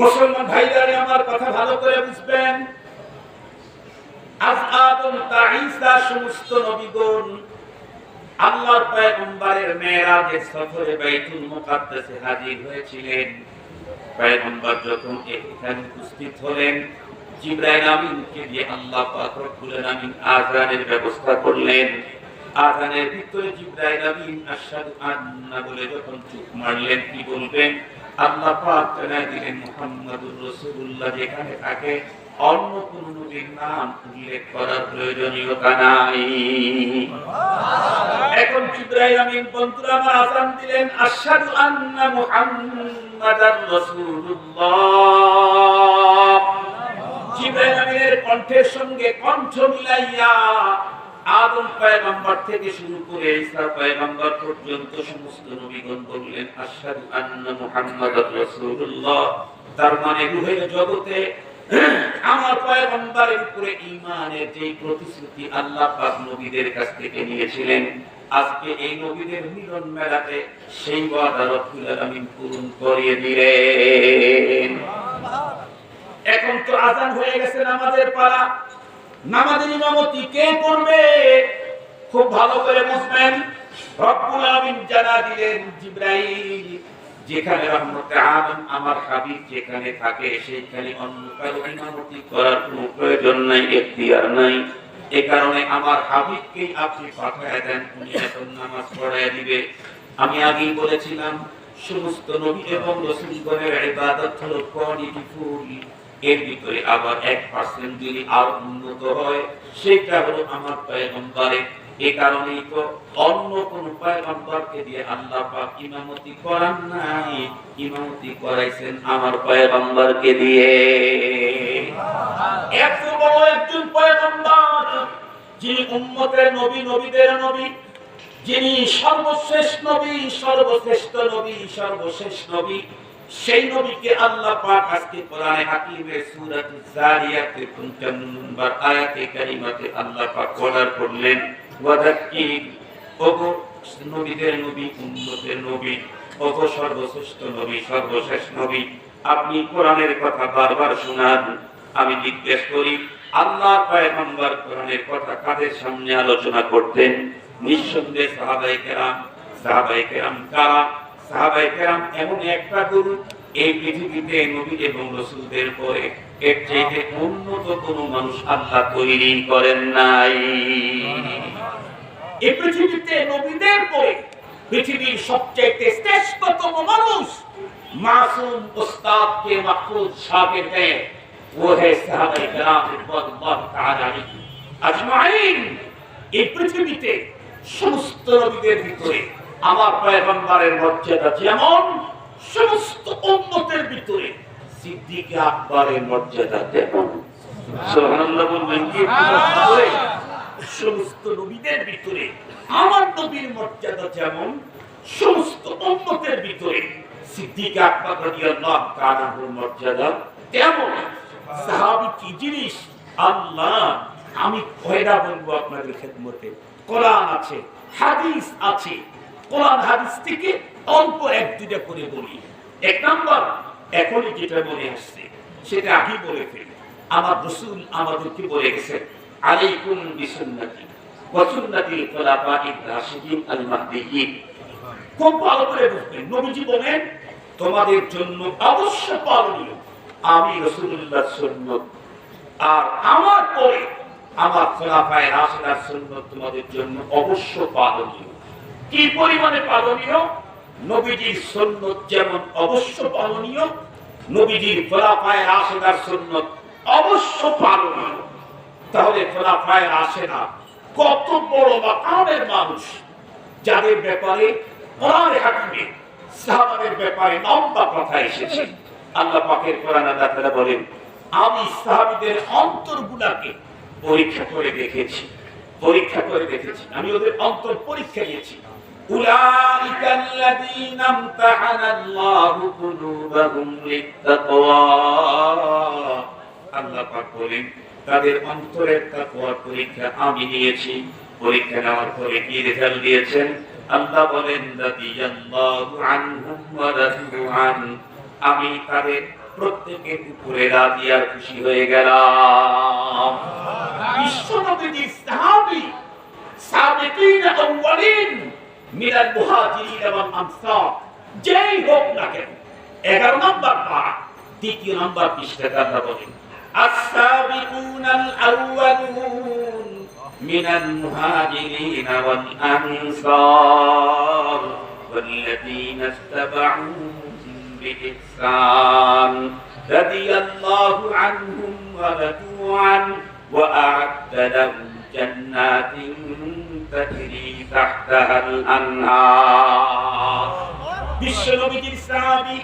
মুসলমান ভাইরারে আমার কথা ভালো করে বুঝবেন। আজ আদম তা ঈসা সমস্ত নবীগণ আল্লাহর পয়গম্বরের মেরাজের সফরে বাইতুল মুকাদ্দাসে হাজির হয়েছিলেন। পয়গম্বর যখন এখানে উপস্থিত হলেন, জিব্রাইল আমিনকে দিয়ে আল্লাহ পাক রব্বুল আলামিন আযানের ব্যবস্থা করলেন। আযানের ভিতরে জিব্রাইল আমিন আশহাদু আন্না বলে যখন চুপ মারলেন, কি বলবেন? আল্লাহ পাক জানাই দিলেন মুহাম্মাদুর রাসূলুল্লাহ যেখানে থাকে অন্য কোন নবীর নাম উল্লেখ করার প্রয়োজনীয়তা নাই। এখন জিব্রাইল আমিন বন্ধুরা আমার আযান দিলেন আশহাদু আন্না মুহাম্মাদার রাসূলুল্লাহ। জিব্রাইল আমিনের কণ্ঠের সঙ্গে কণ্ঠ মিলাইয়া আদম পয়গম্বর থেকে শুরু করে ঈসা পয়গম্বর পর্যন্ত সমস্ত নবীগণ বললেন আন্না মুহাম্মাদার রাসূলুল্লাহ। তার মানে রূহের জগতে আমার পয়গম্বরের উপরে ঈমানের যে প্রতিশ্রুতি আল্লাহ পাক নবীদের কাছ থেকে নিয়েছিলেন, আজকে এই নবীদের মিলন মেলাতে সেই ওয়াদা রব্বুল আলামিন পূরণ করিয়ে দিলেন। এখন তো আজান হয়ে গেছে নামাজের পালা। নামাজের ইমামতি কে করবে? খুব ভালো করে বুঝবেন। রব্বুল আলামিন জানা দিলেন জিব্রাইল, যেখানে রহমতে আলম আমার হাবিব যেখানে থাকে, সেইখানে অন্য কারও ইমামতি করার কোনো প্রয়োজন নাই, এখতিয়ার নাই। এ কারণে আমার হাবিবকেই আপনি পাঠায় দেন, উনি এখন নামাজ পড়ায় দিবে। আমি আগেই বলেছিলাম, সমস্ত নবী এবং রসুলগণের ইবাদত হলো কোয়ালিটিফুল এর ভিতরে আবার এক পার্সেন্ট যদি আর উন্নত হয়, সেটা হলো আমার পয়গম্বরে। এ কারণেই তো অন্য কোন পয়গম্বরকে দিয়ে আল্লাহ পাক ইমামতি করান নাই। ইমামতি করাইছেন আমার পয়গম্বরকে দিয়ে। এত বড় একজন পয়গম্বর, যিনি উম্মতের নবী, নবীদের নবী, যিনি সর্বশেষ নবী, সর্বশ্রেষ্ঠ নবী সর্বশেষ নবী সেই নবীকে আল্লাহ পাক আজকে কোরআনে হাকিমের সূরাত জারিয়াতে 55 নম্বর আয়াতে কারিমাতে আল্লাহ পাক অর্ডার করলেন, ওয়াদাক্কির, ওগো নবীদের নবী, উম্মতের নবী, ওগো সর্বশ্রেষ্ঠ নবী, সর্বশেষ নবী, আপনি কোরআনের কথা বারবার শোনান। আমি জিজ্ঞেস করি, আল্লাহ পয়গম্বর কোরআনের কথা কাদের সামনে আলোচনা করতেন? নিঃসন্দেহে সাহাবাই কেরাম সাহাবাই কেরাম কারা? সাহাবাই কেরাম এমন একটা গুরু এই পৃথিবীতে নবী এবং রসুলদের পরে এর চাইতে উন্নত কোনো মানুষ আল্লাহ তৈরি করেন নাই এই পৃথিবীতে নবীদের পরে পৃথিবীর সবচাইতে শ্রেষ্ঠতম মানুষ মাসুম উস্তাদ কে মাহফুজ শাকির है वो है साहबे کرام রাদিয়াল্লাহু তাআলা আলাইহিম আজমাইন এই পৃথিবীতে সমস্ত নবীদের ভিতরে আমার পয়গম্বরের মর্যাদা যেমন, সমস্ত উম্মতের ভিতরে সিদ্দিক আকবরের মর্যাদা তেমন সুবহানাল্লাহ বলবেন কি? সমস্ত নবীদের ভিতরে আমার নবীর মর্যাদা যেমন, সমস্ত ভিতরে সিদ্দিক আকবর রাদিয়াল্লাহু তাআলার মর্যাদা সাহাবী কি জিনিস? আল্লাহ, আমি কয়টা বলব আপনাদের খেদমতে। কোরআন আছে, হাদিস আছে কোরআন হাদিস থেকে অল্প এক করে বলি। এক নাম্বার, এখনই যেটা মনে আসছে, সেটা আগে বলে ফেলি। আমার রসুল আমাদেরকে বলে গেছেন, আলাইকুম বিসুন্নতি রাশিদিন আল মাহদিয়িন। খুব ভালো করে বুঝবেন। নবীজি বলেন, তোমাদের জন্য অবশ্য পালনীয় আমি রসুল্লাহ সুন্নত। আর আমার পরে আমার খোলাফায় রাশিদার সুন্নত তোমাদের জন্য অবশ্য পালনীয়। কি পরিমাণে পালনীয়? নবীজির সুন্নত যেমন অবশ্য পালনীয়, নবীজির খোলাফায় রাশিদার সুন্নত অবশ্য পালনীয়। তাহলে খোলাফায় রাশিদা কত বড় মাকামের মানুষ, যাদের ব্যাপারে হাকিমে, সাহাবাদের ব্যাপারে লম্বা কথা এসেছে। আল্লাহ পাকের কোরআন আল্লাহ বলেন, আমি সাহাবীদের অন্তরগুলাকে পরীক্ষা করে দেখেছি, পরীক্ষা করে দেখেছি। আমি ওদের অন্তর পরীক্ষা নিয়েছি। أولئك الذين امتحن الله قلوبهم للتقوى আল্লাহ পাক বলেন তাদের অন্তরের তাকওয়ার পরীক্ষা আমি নিয়েছি পরীক্ষা নেওয়ার পরে কি রেজাল্ট দিয়েছেন আল্লাহ বলেন রাদিয়াল্লাহু আনহুম ওয়া রাদু আন আমি তাদের প্রত্যেকের উপরে রাজি আর খুশি হয়ে গেলাম বিশ্বনবীজির সাহাবী সাবিকিন আউয়ালিন মিনাল মুহাজিরিন ওয়াল আনসার যেই হোক না কেন 11 নম্বর পারা দ্বিতীয় নম্বর পৃষ্ঠা কথা বলেন السابقون الأولون من المهاجرين والأنصار والذين اتبعوهم بإحسان رضي الله عنهم ورضوا عنه وأعد لهم جنات تجري تحتها الأنهار বিশ্বনবীজির সাহাবী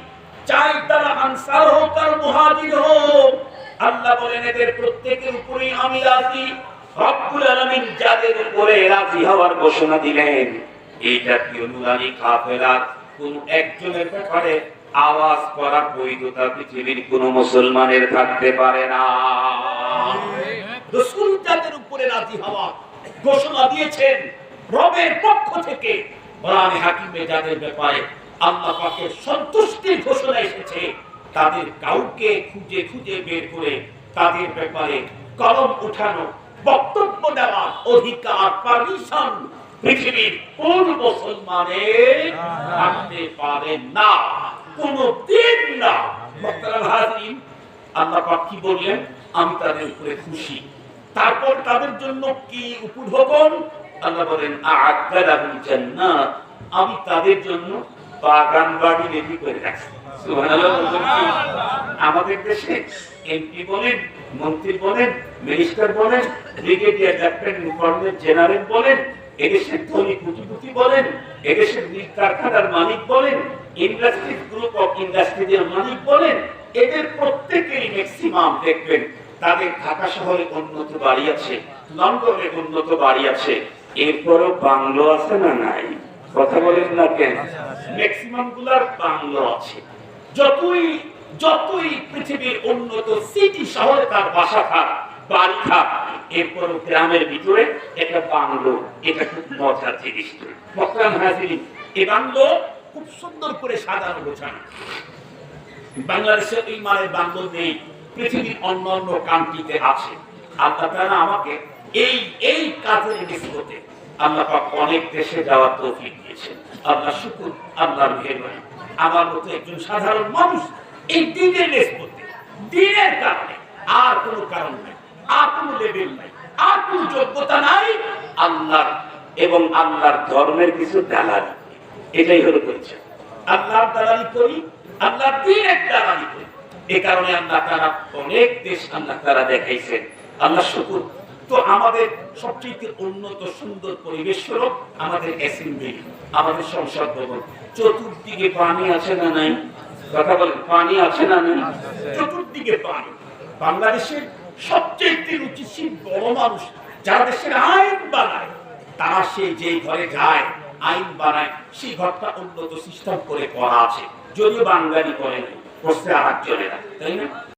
চাই তারা আনসার হোক আর মুহাজির হোক আল্লাহ বলেন এদের প্রত্যেকের উপরেই আমি রাজি রব্বুল আলামিন যাদের উপরে রাজি হওয়ার ঘোষণা দিলেন এই জাতীয় নুরানি কাফেলার কোন একজনের ব্যাপারে আওয়াজ করা বৈধতা পৃথিবীর কোন মুসলমানের থাকতে পারে না রসুল যাদের উপরে রাজি হওয়া ঘোষণা দিয়েছেন রবের পক্ষ থেকে। কোরআনে হাকিমে যাদের ব্যাপারে আল্লাহ পাকের সন্তুষ্টির ঘোষণা এসেছে তাদের কাউকে খুঁজে খুঁজে বের করে তাদের ব্যাপারে কলম উঠানো বক্তব্য দেওয়ার অধিকার পারমিশন পৃথিবীর কোন মুসলমানের থাকতে পারে না কোন দিন না। আল্লাহ পাক কি বললেন? আমি তাদের উপরে খুশি। তারপর তাদের জন্য কি উপঢৌকন আল্লাহ বলেন লাহুম জান্নাত। আমি তাদের জন্য বাগান বাড়ি রেডি করে রাখছি? আমাদের দেশে এমপি বলেন মন্ত্রী বলেন মিনিস্টার বলেন ব্রিগেডিয়ার লেফটেন্যান্ট কর্নেল জেনারেল বলেন এদেশের ধনী কুটিপুতি বলেন এদেশের মিল কারখানার মালিক বলেন ইন্ডাস্ট্রি গ্রুপ অফ ইন্ডাস্ট্রিজের মালিক বলেন এদের প্রত্যেকেরই ম্যাক্সিমাম দেখবেন তাদের ঢাকা শহরে উন্নত বাড়ি আছে লন্ডনে উন্নত বাড়ি আছে এরপরও বাংলো আছে না নাই? কথা বলেন না কেন? ম্যাক্সিমামগুলার বাংলো আছে। যতই যতই পৃথিবীর উন্নত সিটি শহরে তার বাসা থাক, বাড়ি থাক এরপর গ্রামের ভিতরে একটা বাংলো, এটা খুব মজার জিনিস এই বাংলো খুব সুন্দর করে সাজানো গোছানো। বাংলাদেশে এই মানের বাংলো নেই। পৃথিবীর অন্য অন্য কান্ট্রিতে আছে। আল্লাহ তাআলা আমাকে এই এই কাজের নিসবতে আল্লাহ পাক অনেক দেশে যাওয়ার তৌফিক দিয়েছেন। আল্লাহ শুকুর, আল্লাহর মেহেরবানি। আমার মতো একজন সাধারণ মানুষ এই দিনের নিসবতে দিনের কারণে আর কোনো কারণ নাই, আর কোনো লেভেল নাই, আর কোনো যোগ্যতা নাই আল্লাহর এবং আল্লাহর ধর্মের কিছু দালালি। এটাই হলো পরিচয়। আল্লাহর দালালি করি, আল্লাহর দিনের দালালি এ কারণে আল্লাহ তারা অনেক দেশ আল্লাহ তারা দেখাইছেন। আল্লাহ শুকুর। তো আমাদের সবচেয়ে উন্নত সুন্দর পরিবেশ হলো আমাদের অ্যাসেম্বলি, আমাদের সংসদ ভবন। চতুর্দিকে পানি আছে না নাই? কথা বলেন, পানি আছে না নাই? চতুর্দিকে পানি। বাংলাদেশের সবচেয়ে রুচিশীল বড় মানুষ যারা দেশের আইন বানায়, তারা সে যে ঘরে যায়, আইন বানায়, সেই ঘরটা উন্নত সিস্টেম করে করা আছে। যদিও বাঙালি করে নাই। করছে চলে না তাই না?